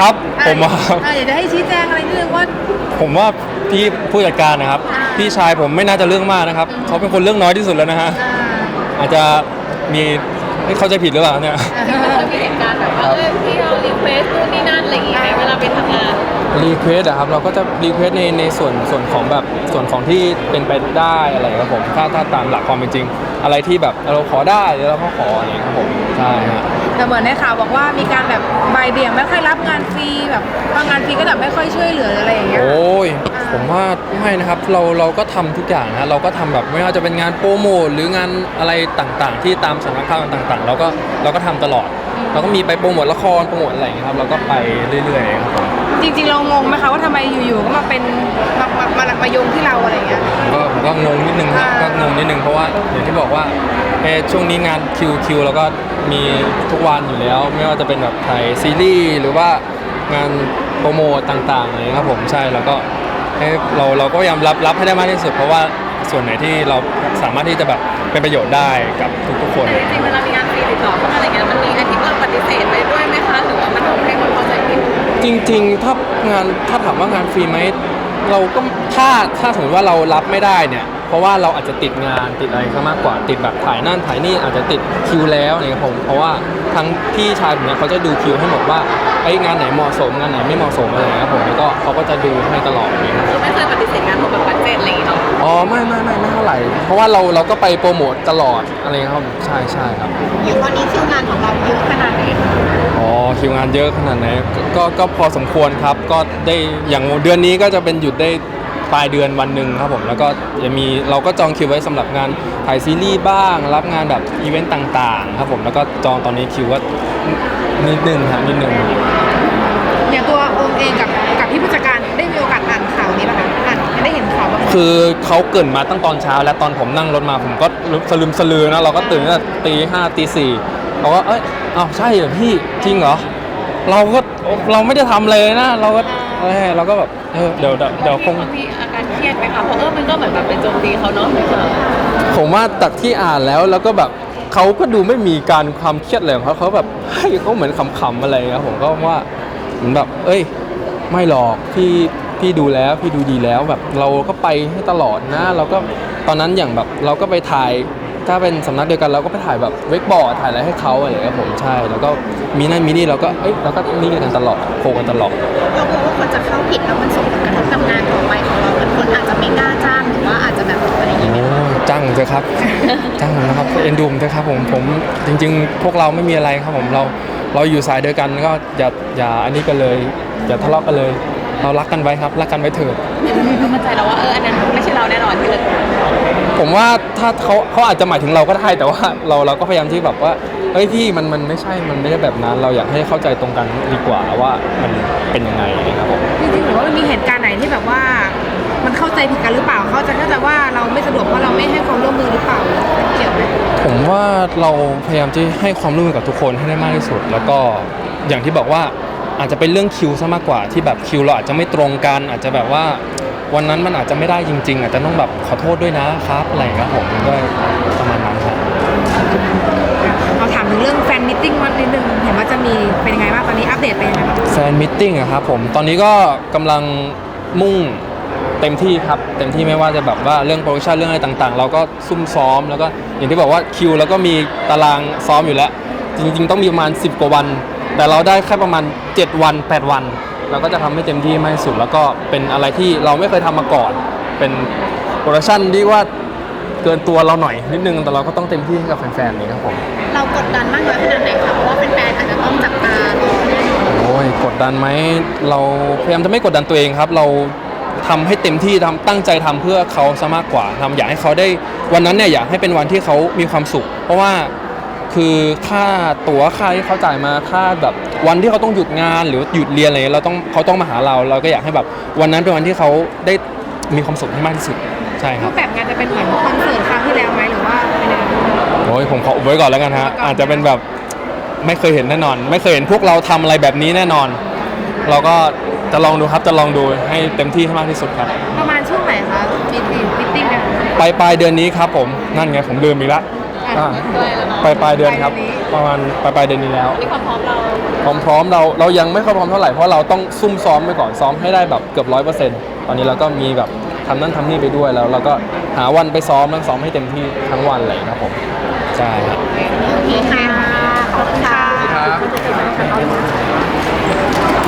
ครับอะผมว่า อะอยากจะให้ชี้แจงอะไรนิดนึงว่า ผมว่าพี่ผู้จัดการนะครับ อ่า พี่ชายผมไม่น่าจะเรื่องมากนะครับ เขาเป็นคนเรื่องน้อยที่สุดแล้วนะฮะ อ่าอาจจะมีเอ้ยเข้าใจผิดหรือเปล่าเนี่ย เคยมีเหตุการณ์แบบว่าเออที่เรารีเควสนู่นนี่นั่นอะไรอย่างเงี้ยเวลาไปทำงาน รีเควสอะครับเราก็จะรีเควสในในส่วนส่วนของแบบส่วนของที่เป็นไปได้อะไรครับผมถ้าถ้าตามหลักความเป็นจริง อะไรที่แบบเราขอได้เดี๋ยวเราก็ขออะไรครับผมใช่ฮะ แต่เหมือนในข่าวบอกว่ามีการแบบใบายเบี่ยงไม่ค่อยรับงานฟรีแบบบางงานฟรีก็แบบไม่ค่อยช่วยเหลืออะไรอย่างเงี้ยโอ้ ผมว่าไม่นะครับเราเราก็ทำทุกอย่างนะเราก็ทำแบบไม่ว่าจะเป็นงานโปรโมทหรืองานอะไรต่างๆ ที่ตามสำนักข่าวต่างๆ เราก็เราก็ทำตลอด เราก็มีไปโปรโมทละครโปรโมทอะไรอย่างเงี้ยครับเราก็ไปเรื่อยๆครับผมจริงๆเรางงไหมคะว่าทำไมอยู่ๆก็มาเป็นมามามามาโยงที่เราอะไรอย่างเงี้ยก็ผมก็งงนิดนึงครับอ่าก็งงนิดนึงเพราะว่าอย่างที่บอกว่าเออช่วงนี้งานคิวคิวเราก็มีทุกวันอยู่แล้ว ไม่ว่าจะเป็นแบบถ่ายซีรีส์หรือว่างานโปรโมทต่างๆอะไรอย่างเงี้ยครับผมใช่แล้วก็ ให้เราเราก็พยายามรับรับให้ได้มากที่สุด เพราะว่าส่วนไหนที่เราสามารถที่จะแบบเป็นประโยชน์ได้กับทุกๆคน แต่จริงๆเวลามีงานฟรีติดต่อเข้ามาอะไรเงี้ยมันมีไอ้ที่เราปฏิเสธไปด้วยไหมคะหรือว่ามันทำให้คนเข้าใจผิดจริงๆ ถ้างานถ้าถามว่างานฟรีไหมเราก็ถ้าถ้าสมมติว่าเรารับไม่ได้เนี่ย เพราะว่าเราอาจจะติดงานติดอะไรซะมากกว่าติดแบบถ่ายนั่นถ่ายนี่อาจจะติดคิวแล้วอะไรเงี้ยผมเพราะว่าทั้งพี่ชายผมเนี่ยเขาจะดูคิวให้หมดว่า ไอ้ยงานไหนเหมาะสมงานไหนไม่เหมาะสมอะไรเงี้ยครับผมแล้วก็เขาก็จะดูให้ตลอดอย่างเงี้ยครับคือไม่เคยปฏิเสธงานเพราะแบบบัตเจ็ตอะไรอย่างเงี้ยเนาะอ๋อไม่ไม่ไม่ไม่เท่าไหร่ เพราะว่าเราเราก็ไปโปรโมทตลอดอะไรเงี้ยครับใช่ใช่ครับอย่างตอนนี้คิวงานของเราเยอะขนาดไหนอ๋อคิวงานเยอะขนาดไหนกก็ก็พอสมควรครับ ก็ได้อย่างเดือนนี้ก็จะเป็นหยุดได้ ปลายเดือนวันหนึ่งครับผมแล้วก็จะมีเราก็จองคิวไว้สำหรับงานถ่ายซีรีส์บ้าง รับงานแบบอีเวนต์ต่างๆ ครับผมแล้วก็จองตอนนี้คิวก็นิดนึงครับนิดนึงอย่างตัวโอมเองกับกับพี่ผู้จัดการได้มีโอกาสอ่านข่าวนี้ป่ะคะอ่านได้เห็นข่าวบ้างไหมคือเขาเกรินมาตั้งตอนเช้า และตอนผมนั่งรถมาผมก็สลืมสลือนะเราก็ตื่นตั้งแต่ตีห้าตีสี่เราก็เอ้ยอ้าวใช่เหรอพี่จริงเหรอเราก็เราไม่ได้ทำเลยนะ เราก็เออเราก็แบบ เออเดี๋ยวเดี๋ยวเดี๋ยวคง มีอาการเครียดไหมคะเพราะเออมันก็เหมือนแบบเป็นโจมตีเขาเนาะผมว่าจากที่อ่านแล้วแล้วก็แบบเขาก็ดูไม่มีการความเครียดเลยของเขาเขาแบบให้เขาเหมือนขำๆอะไรครับผมก็ว่าเหมือนแบบ เอ้ย ไม่หรอกพี่พี่ดูแล้วพี่ดูดีแล้วแบบเราก็ไปให้ตลอดนะ เราก็ตอนนั้นอย่างแบบเราก็ไปถ่าย ถ้าเป็นสำนักเดียวกันเราก็ไปถ่ายแบบเวกบอร์ดถ่ายอะไรให้เขาอะไรอย่างเงี้ยครับผมใช่ แล้วก็มีนั่นมีนี่เราก็เอ้ยเราก็นี่กันตลอดโคกันตลอด เรากลัวว่าคนจะเข้าผิดแล้วมันส่งผลกระทบกับงานต่อไปของเราเหมือนคนอาจจะไม่กล้าจ้างหรือว่าอาจจะแบบอะไรอย่างเงี้ย โอ้จ้างผมเถอะครับ จ้างผมนะครับเอ็นดูผมเถอะครับผมผมจริง ๆ พวกเราไม่มีอะไรครับผมเราเราอยู่สายเดียวกันก็อย่าอย่าอันนี้กันเลยอย่าทะเลาะกันเลย เรารักกันไว้ครับรักกันไว้เถิดก็มั่นใจแล้วว่าเอออันนั้นไม่ใช่เราแน่นอนที่เรา ผมว่าถ้าเขาเขาอาจจะหมายถึงเราก็ได้แต่ว่าเราเราก็พยายามที่แบบว่าเฮ้ยพี่มันมันไม่ใช่มันไม่ใช่แบบนั้น เราอยากให้เข้าใจตรงกันดีกว่าว่ามันเป็นยังไงนะครับผมจริงๆหรือว่ามันมีเหตุการณ์ไหนที่แบบว่า มันเข้าใจผิดกันหรือเปล่าเข้าใจเข้าใจว่าเราไม่สะดวกเพราะเราไม่ให้ความร่วมมือหรือเปล่าเกี่ยวไหมผมว่าเราพยายามที่ให้ความร่วมมือกับทุกคนให้ได้มากที่สุด แล้วก็อย่างที่บอกว่าอาจจะเป็นเรื่องคิวซะมากกว่าที่แบบคิวเราอาจจะไม่ตรงกัน อาจจะแบบว่า วันนั้นมันอาจจะไม่ได้จริง ๆ อาจจะต้องแบบขอโทษด้วยนะครับอะไรอย่างเงี้ยครับผมด้วยประมาณนั้นครับเราถามถึงเรื่องแฟนมิทติ้งวันนิดนึงเห็นว่าจะมีเป็นยังไงบ้างตอนนี้อัปเดตเป็นยังไงบ้างแฟนมิทติ้งอะครับผมตอนนี้ก็กำลังมุ่งเต็มที่ครับเต็มที่ไม่ว่าจะแบบว่าเรื่องโปรดักชันเรื่องอะไรต่างๆ เราก็ซุ่มซ้อมแล้วก็อย่างที่บอกว่าคิวแล้วก็มีตารางซ้อมอยู่แล้ว จริง ๆ ต้องมีประมาณ 10 กว่าวัน แต่เราได้แค่ประมาณ 7 วัน 8 วัน เราก็จะทำให้เต็มที่มากที่สุด แล้วก็เป็นอะไรที่เราไม่เคยทำมาก่อน เป็นโปรดักชันที่ว่าเกินตัวเราหน่อยนิดนึงแต่เราก็ต้องเต็มที่ให้กับแฟนๆนี่ครับผมเรากดดันมากน้อยขนาดไหนคะเพราะว่าเป็นแฟนๆอาจจะต้องจับตารอแน่นอนโอ้ยกดดันไหมเราพยายามจะไม่กดดันตัวเองครับ เราทำให้เต็มที่ทำตั้งใจทำเพื่อเขาซะมากกว่าทำอยากให้เขาได้วันนั้นเนี่ยอยากให้เป็นวันที่เขามีความสุข เพราะว่าคือค่าตั๋วค่าที่เขาจ่ายมาค่าแบบ วันที่เขาต้องหยุดงานหรือหยุดเรียนอะไรเงี้ยเราต้องเขาต้องมาหาเรา เราก็อยากให้แบบวันนั้นเป็นวันที่เขาได้มีความสุขให้มากที่สุดใช่ครูรับปแบบงานจะเป็นเหมือนคอนเสิร์ตคราวที่แล้วไหมหรือว่าเป็นยังไงโอ้ยผมขออุบไว้ก่อนแล้วกันฮะอุบไว้ก่อนอาจจะเป็นแบบไม่เคยเห็นแน่นอน ไม่เคยเห็นพวกเราทำอะไรแบบนี้แน่นอน เราก็จะลองดูครับจะลองดูให้เต็มที่ให้มากที่สุดครับ ประมาณช่วงไหนคะมีมิทติ้งกันปลายปลายเดือนนี้ครับผมนั่นไงผมลืมอีกแล้วอ่าด้วยแล้วเนาะปลายปลายเดือนครับป ประมาณปลายปลายเดือนนี้แล้ว มีความพร้อมเราพร้อมพร้อมเราเรายังไม่ค่อยพร้อมเท่าไหร่เพราะเราต้องซุ่มซ้อมไปก่อนซ้อมให้ได้แบบเกือบร้อยเปอร์เซ็นต์ตอนนี้เราก็มีแบบทำนั่นทำนี่ไปด้วยแล้ว เราก็หาวันไปซ้อมแล้วซ้อมให้เต็มที่ทั้งวันเลยครับผมใช่ครับ โอเคค่ะขอบคุณค่ะ